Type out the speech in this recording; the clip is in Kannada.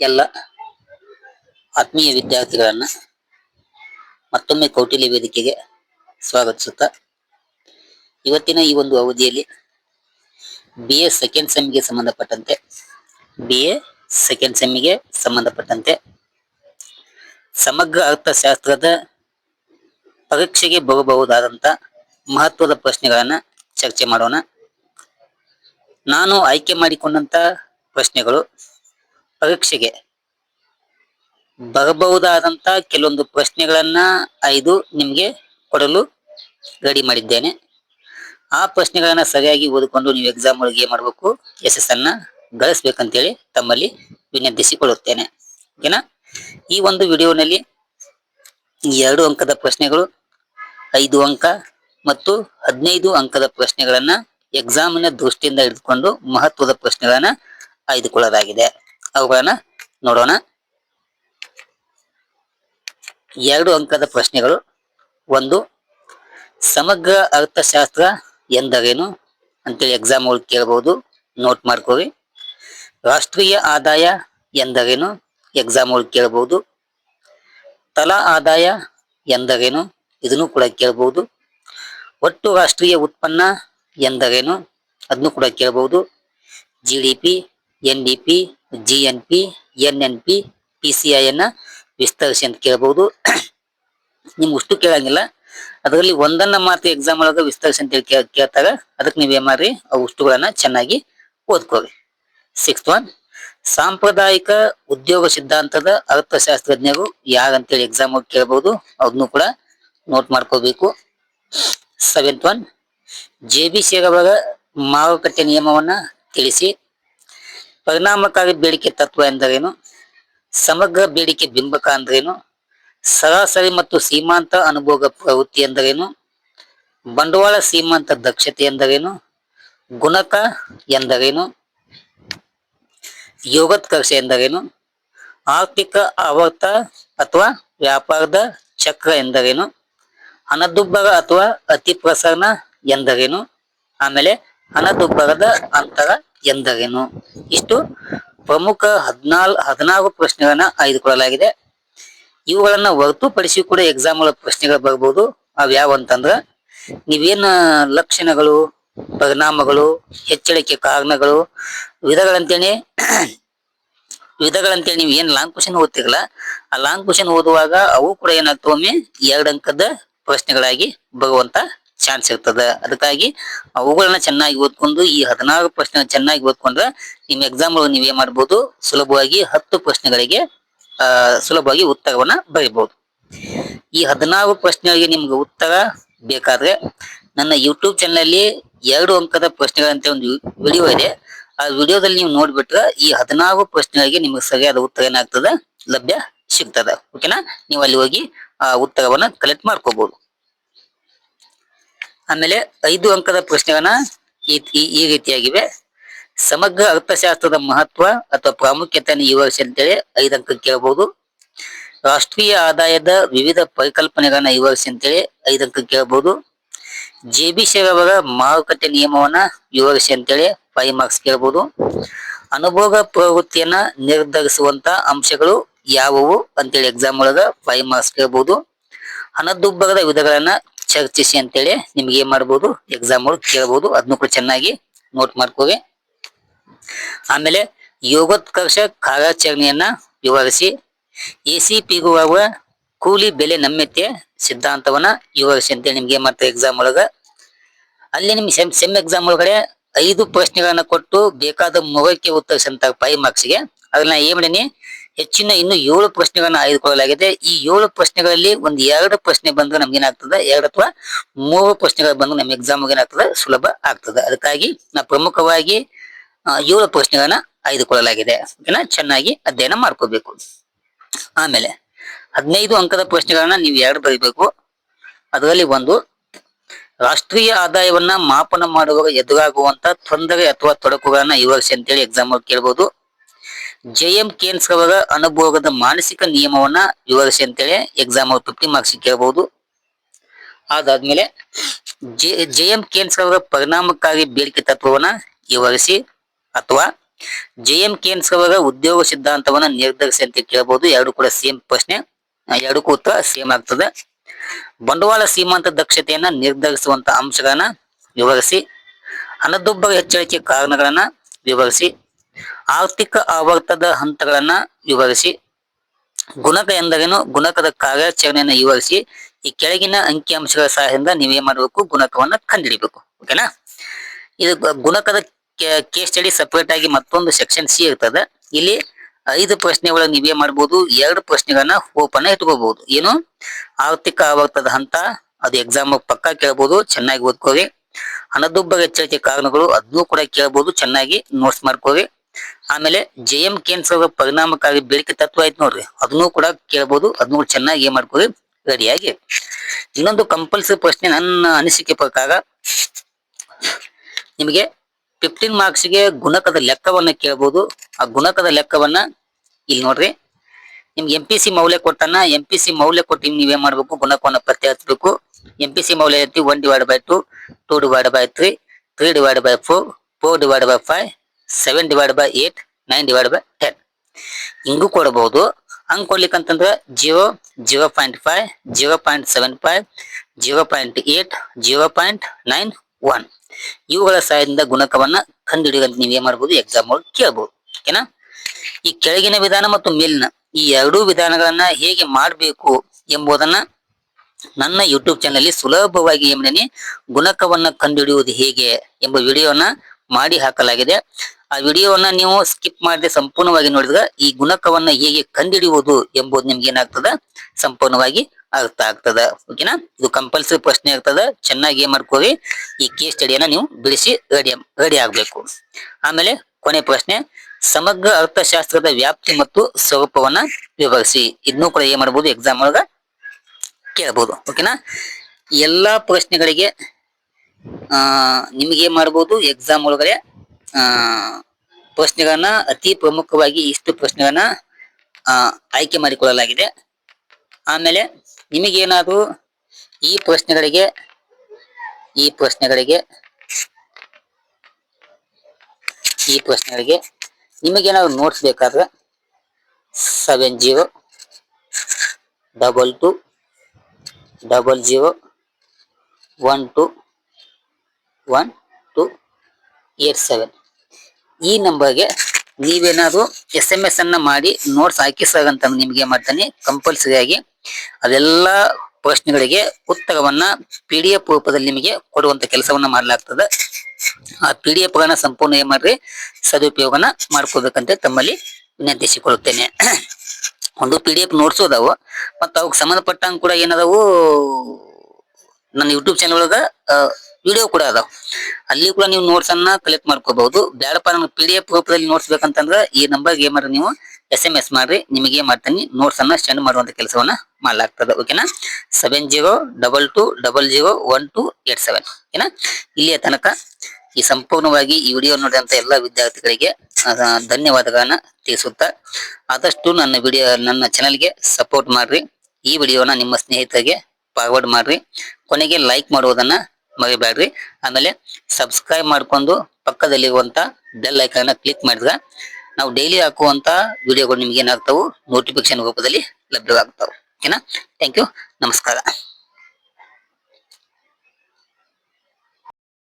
ಎಲ್ಲ ಆತ್ಮೀಯ ವಿದ್ಯಾರ್ಥಿಗಳನ್ನ ಮತ್ತೊಮ್ಮೆ ಕೌಟಿಲ್ಯ ವೇದಿಕೆಗೆ ಸ್ವಾಗತಿಸುತ್ತಾ, ಇವತ್ತಿನ ಈ ಒಂದು ಅವಧಿಯಲ್ಲಿ ಬಿ ಎ ಸೆಕೆಂಡ್ ಸೆಮ್ಗೆ ಸಂಬಂಧಪಟ್ಟಂತೆ ಬಿ ಎ ಸೆಕೆಂಡ್ ಸೆಮ್ಗೆ ಸಂಬಂಧಪಟ್ಟಂತೆ ಸಮಗ್ರ ಅರ್ಥಶಾಸ್ತ್ರದ ಪರೀಕ್ಷೆಗೆ ಬರಬಹುದಾದಂಥ ಮಹತ್ವದ ಪ್ರಶ್ನೆಗಳನ್ನ ಚರ್ಚೆ ಮಾಡೋಣ. ನಾನು ಆಯ್ಕೆ ಮಾಡಿಕೊಂಡಂತ ಪ್ರಶ್ನೆಗಳು ಪರೀಕ್ಷೆಗೆ. ಬರಬಹುದಾದಂತ ಕೆಲವೊಂದು ಪ್ರಶ್ನೆಗಳನ್ನ ಐದು ನಿಮ್ಗೆ ಕೊಡಲು ರೆಡಿ ಮಾಡಿದ್ದೇನೆ. ಆ ಪ್ರಶ್ನೆಗಳನ್ನ ಸರಿಯಾಗಿ ಓದಿಕೊಂಡು ನೀವು ಎಕ್ಸಾಮ್ ಒಳಗೆ ಏನ್ ಮಾಡ್ಬೇಕು ಯಶಸ್ಸನ್ನ ಗಳಿಸ್ಬೇಕಂತೇಳಿ ತಮ್ಮಲ್ಲಿ ವಿನಂತಿಸಿಕೊಳ್ಳುತ್ತೇನೆ. ಓಕೆನಾ? ಈ ಒಂದು ವಿಡಿಯೋನಲ್ಲಿ ಎರಡು ಅಂಕದ ಪ್ರಶ್ನೆಗಳು, ಐದು ಅಂಕ ಮತ್ತು ಹದಿನೈದು ಅಂಕದ ಪ್ರಶ್ನೆಗಳನ್ನ ಎಕ್ಸಾಮಿನ ದೃಷ್ಟಿಯಿಂದ ಹಿಡಿದುಕೊಂಡು ಮಹತ್ವದ ಪ್ರಶ್ನೆಗಳನ್ನ ಆಯ್ದುಕೊಳ್ಳಲಾಗಿದೆ. ಅವುಗಳನ್ನ ನೋಡೋಣ. ಎರಡು ಅಂಕದ ಪ್ರಶ್ನೆಗಳು. ಒಂದು, ಸಮಗ್ರ ಅರ್ಥಶಾಸ್ತ್ರ ಎಂದರೇನು? ಅಂತೇಳಿ ಎಕ್ಸಾಮ್ ಅವ್ರು ಕೇಳಬಹುದು ನೋಟ್ ಮಾಡ್ಕೊಳ್ಳಿ ರಾಷ್ಟ್ರೀಯ ಆದಾಯ ಎಂದರೇನು? ಎಕ್ಸಾಮ್ ಅವ್ರು ಕೇಳಬಹುದು ತಲಾ ಆದಾಯ ಎಂದರೇನು? ಇದನ್ನು ಕೂಡ ಕೇಳಬಹುದು ಒಟ್ಟು ರಾಷ್ಟ್ರೀಯ ಉತ್ಪನ್ನ ಎಂದರೇನು? ಅದನ್ನು ಕೂಡ ಕೇಳಬಹುದು G N D P, G N P, N N P P C I ಅನ್ನ ವಿಸ್ತರಿಸಿ ಅಂತ ಕೇಳಬಹುದು ನಿಮ್ಗೆ ಅಷ್ಟು ಕೇಳಂಗಿಲ್ಲ. ಅದರಲ್ಲಿ ಒಂದನ್ನ ಮಾತ್ರ ಎಕ್ಸಾಮ್ ಒಳಗ ವಿಸ್ತರಿಸಿ ಅಂತ ಹೇಳಿ ಕೇಳ್ತಾರೆ. ಅದಕ್ಕೆ ನೀವೇ ಮಾಡ್ರಿ? ಆ ಉಷ್ಟುಗಳನ್ನ ಚೆನ್ನಾಗಿ ಓದ್ಕೋರಿ. ಸಿಕ್ಸ್ತ್ ಒನ್ ಸಾಂಪ್ರದಾಯಿಕ ಉದ್ಯೋಗ ಸಿದ್ಧಾಂತದ ಅರ್ಥಶಾಸ್ತ್ರಜ್ಞರು ಯಾರಂತೇಳಿ ಎಕ್ಸಾಮ್ ಕೇಳಬಹುದು ಅದನ್ನು ಕೂಡ ನೋಟ್ ಮಾಡ್ಕೋಬೇಕು. ಸೆವೆಂತ್ ಒನ್ ಜೆ ಬಿ ಸೇರವರ ಮಾರುಕಟ್ಟೆ ನಿಯಮವನ್ನ ತಿಳಿಸಿ. ಪರಿಣಾಮಕಾರಿ ಬೇಡಿಕೆ ತತ್ವ ಎಂದರೇನು? ಸಮಗ್ರ ಬೇಡಿಕೆ ಬಿಂಬಕ ಅಂದ್ರೇನು? ಸರಾಸರಿ ಮತ್ತು ಸೀಮಾಂತ ಅನುಭೋಗ ಪ್ರವೃತ್ತಿ ಎಂದರೇನು? ಬಂಡವಾಳ ಸೀಮಾಂತ ದಕ್ಷತೆ ಎಂದರೇನು? ಗುಣಕ ಎಂದರೇನು? ಯೋಗತ್ಕರ್ಷ ಎಂದರೇನು? ಆರ್ಥಿಕ ಆವರ್ತ ಅಥವಾ ವ್ಯಾಪಾರದ ಚಕ್ರ ಎಂದರೇನು? ಹಣದುಬ್ಬರ ಅಥವಾ ಅತಿ ಪ್ರಸರಣ ಎಂದರೇನು? ಆಮೇಲೆ ಹಣದುಬ್ಬರದ ಅಂತರ ಎಂದರೇನು ಇಷ್ಟು ಪ್ರಮುಖ ಹದಿನಾಲ್ ಹದಿನಾರು ಪ್ರಶ್ನೆಗಳನ್ನ ಆಯ್ದುಕೊಳ್ಳಲಾಗಿದೆ. ಇವುಗಳನ್ನ ಹೊರತುಪಡಿಸಿ ಕೂಡ ಎಕ್ಸಾಮ್ ಪ್ರಶ್ನೆಗಳು ಬರ್ಬೋದು. ಅವ್ ಯಾವ ಅಂತಂದ್ರ, ನೀವೇನ ಲಕ್ಷಣಗಳು, ಪರಿಣಾಮಗಳು ಹೆಚ್ಚಳಿಕೆ ಕಾರಣಗಳು, ವಿಧಗಳಂತೇಳಿ ವಿಧಗಳಂತೇಳಿ ನೀವು ಏನ್ ಲಾಂಗ್ ಕ್ವಶನ್ ಓದ್ತಿರಲ್ಲ, ಆ ಲಾಂಗ್ ಕ್ವಶನ್ ಓದುವಾಗ ಅವು ಕೂಡ ಏನಾಗ್ತವೆ ಎರಡು ಅಂಕದ ಪ್ರಶ್ನೆಗಳಾಗಿ ಬರುವಂತ ಚಾನ್ಸ್ ಇರ್ತದ. ಅದಕ್ಕಾಗಿ ಅವುಗಳನ್ನ ಚೆನ್ನಾಗಿ ಓದ್ಕೊಂಡು ಈ ಹದಿನಾರು ಪ್ರಶ್ನೆ ಚೆನ್ನಾಗಿ ಓದ್ಕೊಂಡ್ರೆ ನಿಮ್ಮ ಎಕ್ಸಾಮ್ ನೀವು ಏನ್ ಮಾಡ್ಬೋದು? ಸುಲಭವಾಗಿ ಹತ್ತು ಪ್ರಶ್ನೆಗಳಿಗೆ ಸುಲಭವಾಗಿ ಉತ್ತರವನ್ನ ಬರೀಬಹುದು ಈ ಹದಿನಾರು ಪ್ರಶ್ನೆಗಳಿಗೆ ನಿಮ್ಗೆ ಉತ್ತರ ಬೇಕಾದ್ರೆ ನನ್ನ ಯೂಟ್ಯೂಬ್ ಚಾನಲ್ ಎರಡು ಅಂಕದ ಪ್ರಶ್ನೆಗಳಂತ ಒಂದು ವಿಡಿಯೋ ಇದೆ. ಆ ವಿಡಿಯೋದಲ್ಲಿ ನೀವು ನೋಡ್ಬಿಟ್ರೆ ಈ ಹದಿನಾರು ಪ್ರಶ್ನೆಗಳಿಗೆ ನಿಮ್ಗೆ ಸರಿಯಾದ ಉತ್ತರ ಏನಾಗ್ತದ? ಲಭ್ಯ ಸಿಗ್ತದೆ. ಓಕೆನಾ ನೀವು ಅಲ್ಲಿ ಹೋಗಿ ಆ ಉತ್ತರವನ್ನ ಕಲೆಕ್ಟ್ ಮಾಡ್ಕೋಬಹುದು ಆಮೇಲೆ ಐದು ಅಂಕದ ಪ್ರಶ್ನೆಗಳನ್ನ ಈ ರೀತಿಯಾಗಿವೆ. ಸಮಗ್ರ ಅರ್ಥಶಾಸ್ತ್ರದ ಮಹತ್ವ ಅಥವಾ ಪ್ರಾಮುಖ್ಯತೆಯನ್ನು ವಿವರಿಸಿ ಅಂತೇಳಿ ಐದು ಅಂಕ ಕೇಳಬಹುದು ರಾಷ್ಟ್ರೀಯ ಆದಾಯದ ವಿವಿಧ ಪರಿಕಲ್ಪನೆಗಳನ್ನ ವಿವರಿಸಿ ಅಂತೇಳಿ ಐದು ಅಂಕ ಕೇಳಬಹುದು ಜೆ ಬಿ ಅವರ ಮಾರುಕಟ್ಟೆ ನಿಯಮವನ್ನ ವಿವರಿಸಿ ಅಂತೇಳಿ ಫೈವ್ ಮಾರ್ಕ್ಸ್ ಕೇಳಬಹುದು ಅನುಭೋಗ ಪ್ರವೃತ್ತಿಯನ್ನ ನಿರ್ಧರಿಸುವಂತ ಅಂಶಗಳು ಯಾವುವು ಅಂತೇಳಿ ಎಕ್ಸಾಮ್ ಒಳಗ ಫೈವ್ ಮಾರ್ಕ್ಸ್ ಕೇಳಬಹುದು ಹಣದುಬ್ಬರದ ವಿಧಗಳನ್ನ ಚರ್ಚಿಸಿ ಅಂತೇಳಿ ನಿಮ್ಗೆ ಏನ್ ಮಾಡ್ಬೋದು? ಎಕ್ಸಾಮ್ ಒಳಗೆ ಕೇಳಬಹುದು ಅದನ್ನು ಕೂಡ ಚೆನ್ನಾಗಿ ನೋಟ್ ಮಾಡ್ಕೋವಿ. ಆಮೇಲೆ ಯೋಗೋತ್ಕರ್ಷ ಕಾರ್ಯಾಚರಣೆಯನ್ನ ವಿವರಿಸಿ. ಎ ಸಿ ಪಿಗುವಾಗ ಕೂಲಿ ಬೆಲೆ ನಮ್ಯತೆ ಸಿದ್ಧಾಂತವನ್ನ ವಿವರಿಸಿ ಅಂತೇಳಿ ನಿಮ್ಗೆ ಏನ್ ಮಾಡ್ತಾರೆ ಎಕ್ಸಾಮ್ ಒಳಗ. ಅಲ್ಲಿ ನಿಮ್ಗೆ ಸೆಮ್ ಸೆಮ್ ಎಕ್ಸಾಮ್ ಒಳಗಡೆ ಐದು ಪ್ರಶ್ನೆಗಳನ್ನ ಕೊಟ್ಟು ಬೇಕಾದ ಮೊಗಕ್ಕೆ ಉತ್ತರಿಸಂತ ಫೈವ್ ಮಾರ್ಕ್ಸ್ಗೆ ಅದನ್ನ ಏನ್ ಮಾಡೀನಿ? ಹೆಚ್ಚಿನ ಇನ್ನು ಏಳು ಪ್ರಶ್ನೆಗಳನ್ನ ಆಯ್ದುಕೊಳ್ಳಲಾಗಿದೆ. ಈ ಏಳು ಪ್ರಶ್ನೆಗಳಲ್ಲಿ ಒಂದು ಎರಡು ಪ್ರಶ್ನೆ ಬಂದ್ರೆ ನಮ್ಗೆ ಏನಾಗ್ತದೆ? ಎರಡು ಅಥವಾ ಮೂರು ಪ್ರಶ್ನೆಗಳು ಬಂದ್ರೆ ನಮ್ಮ ಎಕ್ಸಾಮ್ ಏನಾಗ್ತದೆ? ಸುಲಭ ಆಗ್ತದೆ. ಅದಕ್ಕಾಗಿ ನಾವು ಪ್ರಮುಖವಾಗಿ ಏಳು ಪ್ರಶ್ನೆಗಳನ್ನ ಆಯ್ದುಕೊಳ್ಳಲಾಗಿದೆ. ಓಕೆನಾ? ಚೆನ್ನಾಗಿ ಅಧ್ಯಯನ ಮಾಡ್ಕೋಬೇಕು. ಆಮೇಲೆ ಹದಿನೈದು ಅಂಕದ ಪ್ರಶ್ನೆಗಳನ್ನ ನೀವು ಎರಡು ಬರೀಬೇಕು. ಅದರಲ್ಲಿ ಒಂದು, ರಾಷ್ಟ್ರೀಯ ಆದಾಯವನ್ನ ಮಾಪನ ಮಾಡುವಾಗ ಎದುರಾಗುವಂತ ತೊಂದರೆ ಅಥವಾ ತೊಡಕುಗಳನ್ನ ವಿವರಿಸಿ ಅಂತೇಳಿ ಎಕ್ಸಾಮ್ ಕೇಳ್ಬೋದು. ಜೆ ಎಂ ಕೇನ್ಸ್ ರವರ ಅನುಭೋಗದ ಮಾನಸಿಕ ನಿಯಮವನ್ನ ವಿವರಿಸಿ ಅಂತೇಳಿ ಎಕ್ಸಾಮ್ ಫಿಫ್ಟಿ ಮಾರ್ಕ್ಸ್ ಕೇಳಬಹುದು ಅದಾದ್ಮೇಲೆ ಜೆ ಜೆ ಎಂ ಕೇನ್ಸ್ ರವರ ಪರಿಣಾಮಕಾರಿ ಬೇಡಿಕೆ ತತ್ವವನ್ನ ವಿವರಿಸಿ ಅಥವಾ ಜೆ ಎಂ ಕೇನ್ಸ್ ಅವರ ಉದ್ಯೋಗ ಸಿದ್ಧಾಂತವನ್ನ ನಿರ್ಧರಿಸಿ ಅಂತ ಕೇಳಬಹುದು ಎರಡು ಕೂಡ ಸೇಮ್ ಪ್ರಶ್ನೆ ಎರಡಕ್ಕೂ ಉತ್ತರ ಸೇಮ್ ಆಗ್ತದೆ. ಬಂಡವಾಳ ಸೀಮಾಂತ ದಕ್ಷತೆಯನ್ನ ನಿರ್ಧರಿಸುವಂತ ಅಂಶಗಳನ್ನ ವಿವರಿಸಿ, ಹಣದುಬ್ಬರ ಹೆಚ್ಚಳಕ್ಕೆ ಕಾರಣಗಳನ್ನ ವಿವರಿಸಿ ಆರ್ಥಿಕ ಆವರ್ತದ ಹಂತಗಳನ್ನ ವಿವರಿಸಿ. ಗುಣಕ ಎಂದರೇನು? ಗುಣಕದ ಕಾರ್ಯಾಚರಣೆಯನ್ನ ವಿವರಿಸಿ. ಈ ಕೆಳಗಿನ ಅಂಕಿಅಂಶಗಳ ಸಹಾಯದಿಂದ ನೀವೇ ಮಾಡಬೇಕು, ಗುಣಕವನ್ನ ಕಂಡುಹಿಡಿಬೇಕು. ಓಕೆನಾ ಇದು ಗುಣಕದ ಕೇಸ್ ಸ್ಟಡಿ ಸಪರೇಟ್ ಆಗಿ ಮತ್ತೊಂದು ಸೆಕ್ಷನ್ ಸಿ ಇರ್ತದೆ. ಇಲ್ಲಿ ಐದು ಪ್ರಶ್ನೆಗಳು ನೀವೇ ಮಾಡಬಹುದು ಎರಡು ಪ್ರಶ್ನೆಗಳನ್ನ ಓಪನ್ ಇಟ್ಕೋಬಹುದು ಏನು? ಆರ್ಥಿಕ ಆವರ್ತದ ಹಂತ, ಅದು ಎಕ್ಸಾಮ್ ಪಕ್ಕಾ ಕೇಳಬಹುದು ಚೆನ್ನಾಗಿ ಓದ್ಕೋರಿ. ಹಣದುಬ್ಬರ ಹೆಚ್ಚಳಿಕೆ ಕಾರಣಗಳು ಅದನ್ನು ಕೂಡ ಕೇಳಬಹುದು ಚೆನ್ನಾಗಿ ನೋಟ್ಸ್ ಮಾಡ್ಕೋರಿ. ಆಮೇಲೆ ಜೆ ಎಂ ಕೇನ್ಸ್ ಅವರ ಪರಿಣಾಮಕಾರಿ ಬೇಡಿಕೆ ತತ್ವ ಆಯ್ತು ನೋಡ್ರಿ. ಅದನ್ನು ಕೂಡ ಕೇಳ್ಬೋದು ಅದನ್ನು ಚೆನ್ನಾಗಿ ಏನ್ ಮಾಡ್ಕೋರಿ ರೆಡಿಯಾಗಿ. ಇನ್ನೊಂದು ಕಂಪಲ್ಸರಿ ಪ್ರಶ್ನೆ ನನ್ನ ಅನಿಸಿಕೆ ಪ್ರಕಾರ, ನಿಮಗೆ ಫಿಫ್ಟೀನ್ ಮಾರ್ಕ್ಸ್ಗೆ ಗುಣಕದ ಲೆಕ್ಕವನ್ನ ಕೇಳಬಹುದು ಆ ಗುಣಕದ ಲೆಕ್ಕವನ್ನ ಇಲ್ಲಿ ನೋಡ್ರಿ. ನಿಮ್ಗೆ ಎಂ ಪಿ ಸಿ ಮೌಲ್ಯ ಕೊಟ್ಟಾನ ಎಂ ಪಿ ಸಿ ಮೌಲ್ಯ ಕೊಟ್ಟು ನೀವೇನ್ ಮಾಡ್ಬೇಕು? ಗುಣಕವನ್ನ ಪತ್ತೆ ಹಚ್ಚಬೇಕು ಎಂ ಪಿ ಸಿ ಮೌಲ್ಯ ಐತಿ one divide by two two divide by three three divide by four four divide by five seven divide by eight nine divide by ten ಹಿಂಗೂ ಕೊಡಬಹುದು ಹಂಗೆ ಕೊಡ್ಲಿಕ್ಕಂತಂದ್ರೆ zero zero point five zero point seven five zero point eight zero point nine one ಇವುಗಳ ಸಹಾಯದಿಂದ ಗುಣಕವನ್ನ ಕಂಡುಹಿಡಿಯುವಂತ ನೀವು ಏನ್ ಮಾಡಬಹುದು ಎಕ್ಸಾಮ್ ಒಳಗೆ ಕೇಳ್ಬೋದು. ಓಕೆನಾ ಈ ಕೆಳಗಿನ ವಿಧಾನ ಮತ್ತು ಮೇಲಿನ ಈ ಎರಡೂ ವಿಧಾನಗಳನ್ನ ಹೇಗೆ ಮಾಡಬೇಕು ಎಂಬುದನ್ನ ನನ್ನ ಯೂಟ್ಯೂಬ್ ಚಾನಲ್ ಸುಲಭವಾಗಿ ಏಮನಿ ಗುಣಕವನ್ನ ಕಂಡುಹಿಡಿಯುವುದು ಹೇಗೆ ಎಂಬ ವಿಡಿಯೋನ ಮಾಡಿ ಹಾಕಲಾಗಿದೆ. ಆ ವಿಡಿಯೋವನ್ನ ನೀವು ಸ್ಕಿಪ್ ಮಾಡದೆ ಸಂಪೂರ್ಣವಾಗಿ ನೋಡಿದ್ರೆ ಈ ಗುಣಕವನ್ನ ಹೇಗೆ ಕಂಡಿಡಿಯುವುದು ಎಂಬುದು ನಿಮ್ಗೆ ಏನಾಗ್ತದ? ಸಂಪೂರ್ಣವಾಗಿ ಅರ್ಥ ಆಗ್ತದ. ಓಕೆನಾ ಇದು ಕಂಪಲ್ಸರಿ ಪ್ರಶ್ನೆ ಆಗ್ತದ. ಚೆನ್ನಾಗಿ ಏನ್ ಮಾಡ್ಕೋರಿ? ಈ ಕೇಸ್ ಸ್ಟಡಿಯನ್ನ ನೀವು ಬಿಡಿಸಿ ರೆಡಿ ರೆಡಿ ಆಗ್ಬೇಕು. ಆಮೇಲೆ ಕೊನೆ ಪ್ರಶ್ನೆ, ಸಮಗ್ರ ಅರ್ಥಶಾಸ್ತ್ರದ ವ್ಯಾಪ್ತಿ ಮತ್ತು ಸ್ವರೂಪವನ್ನ ವಿವರಿಸಿ. ಇದನ್ನು ಕೂಡ ಏನ್ ಮಾಡ್ಬೋದು? ಎಕ್ಸಾಮ್ ಒಳಗ ಕೇಳ್ಬೋದು. ಓಕೆನಾ ಎಲ್ಲಾ ಪ್ರಶ್ನೆಗಳಿಗೆ ನಿಮಗೆ ಮಾಡ್ಬೋದು ಎಕ್ಸಾಮ್ ಒಳಗಡೆ ಪ್ರಶ್ನೆಗಳನ್ನ ಅತಿ ಪ್ರಮುಖವಾಗಿ ಇಷ್ಟು ಪ್ರಶ್ನೆಗಳನ್ನ ಆಯ್ಕೆ ಮಾಡಿಕೊಳ್ಳಲಾಗಿದೆ. ಆಮೇಲೆ ನಿಮಗೇನಾದರೂ ಈ ಪ್ರಶ್ನೆಗಳಿಗೆ ಈ ಪ್ರಶ್ನೆಗಳಿಗೆ ಈ ಪ್ರಶ್ನೆಗಳಿಗೆ ನಿಮಗೇನಾದ್ರು ನೋಟ್ಸ್ ಬೇಕಾದ್ರೆ seven zero double two double zero one two one two eight seven ಈ ನಂಬರ್ಗೆ ನೀವೇನಾದ್ರು ಎಸ್ ಎಂ ಎಸ್ ಅನ್ನ ಮಾಡಿ ನೋಟ್ಸ್ ಹಾಕಿ ನಿಮಗೆ ನಿಮ್ಗೆ ಮಾಡ್ತಾನೆ ಕಂಪಲ್ಸರಿ ಆಗಿ ಅದೆಲ್ಲ ಪ್ರಶ್ನೆಗಳಿಗೆ ಉತ್ತರವನ್ನ ಪಿ ಡಿ ಎಫ್ ರೂಪದಲ್ಲಿ ನಿಮಗೆ ಕೊಡುವಂತ ಕೆಲಸವನ್ನ ಮಾಡಲಾಗ್ತದೆ. ಆ ಪಿ ಡಿ ಎಫ್ ಗಳನ್ನ ಸಂಪೂರ್ಣ ಏನ್ ಮಾಡ್ರಿ, ಸದುಪಯೋಗನ ಮಾಡ್ಕೋಬೇಕಂತ ತಮ್ಮಲ್ಲಿ ವಿನಂತಿಸಿಕೊಳ್ಳುತ್ತೇನೆ. ಒಂದು ಪಿ ಡಿ ಎಫ್ ನೋಟ್ಸ್ ಅದಾವು, ಮತ್ತ ಅವಕ್ಕೆ ಸಂಬಂಧಪಟ್ಟಂಗೆ ಕೂಡ ಏನದಾವು ನನ್ನ ಯೂಟ್ಯೂಬ್ ಚಾನಲ್ ಒಳಗ ವಿಡಿಯೋ ಕೂಡ ಅದಾವ. ಅಲ್ಲಿ ಕೂಡ ನೀವು ನೋಟ್ಸ್ ಅನ್ನ ಕಲೆಕ್ಟ್ ಮಾಡ್ಕೋಬಹುದು. ಬೇಡಪ್ಪ ನನಗೆ ಪಿ ರೂಪದಲ್ಲಿ ನೋಟ್ಸ್ ಬೇಕಂತಂದ್ರೆ ಈ ನಂಬರ್ ಮಾಡ್ರಿ ನೀವು ಎಸ್ ಎಂ ಎಸ್ ಮಾಡ್ರಿ. ನಿಮಗೆ ಏನ್ ಮಾಡ್ತೀನಿ? ನೋಟ್ಸ್ ಅನ್ನ ಸೆಂಡ್ ಮಾಡುವಂತ ಕೆಲಸವನ್ನ ಮಾಡ್ಲಾಗ್ತದೆ. ಓಕೆನಾ seven zero double two double zero one two eight seven ಓಕೆನಾ ಇಲ್ಲಿಯ ತನಕ ಈ ಸಂಪೂರ್ಣವಾಗಿ ಈ ವಿಡಿಯೋ ನೋಡಿದಂತ ಎಲ್ಲ ವಿದ್ಯಾರ್ಥಿಗಳಿಗೆ ಧನ್ಯವಾದಗಳನ್ನ ತಿಳಿಸುತ್ತಾ ಆದಷ್ಟು ನನ್ನ ವಿಡಿಯೋ ನನ್ನ ಚಾನಲ್ಗೆ ಸಪೋರ್ಟ್ ಮಾಡ್ರಿ. ಈ ವಿಡಿಯೋನ ನಿಮ್ಮ ಸ್ನೇಹಿತರಿಗೆ ಫಾರ್ವರ್ಡ್ ಮಾಡ್ರಿ. ಕೊನೆಗೆ ಲೈಕ್ ಮಾಡುವುದನ್ನ ಮರಿಬೇಡ್ರಿ. ಆಮೇಲೆ ಸಬ್ಸ್ಕ್ರೈಬ್ ಮಾಡ್ಕೊಂಡು ಪಕ್ಕದಲ್ಲಿರುವಂತ ಬೆಲ್ ಐಕಾನ್ ಕ್ಲಿಕ್ ಮಾಡಿದ್ರೆ ನಾವು ಡೈಲಿ ಹಾಕುವಂತ ವಿಡಿಯೋಗಳು ನಿಮ್ಗೆ ಏನಾಗ್ತಾವು ನೋಟಿಫಿಕೇಶನ್ ರೂಪದಲ್ಲಿ ಲಭ್ಯವಾಗ್ತಾವೆ. ಓಕೆನಾ ಥ್ಯಾಂಕ್ ಯು ನಮಸ್ಕಾರ.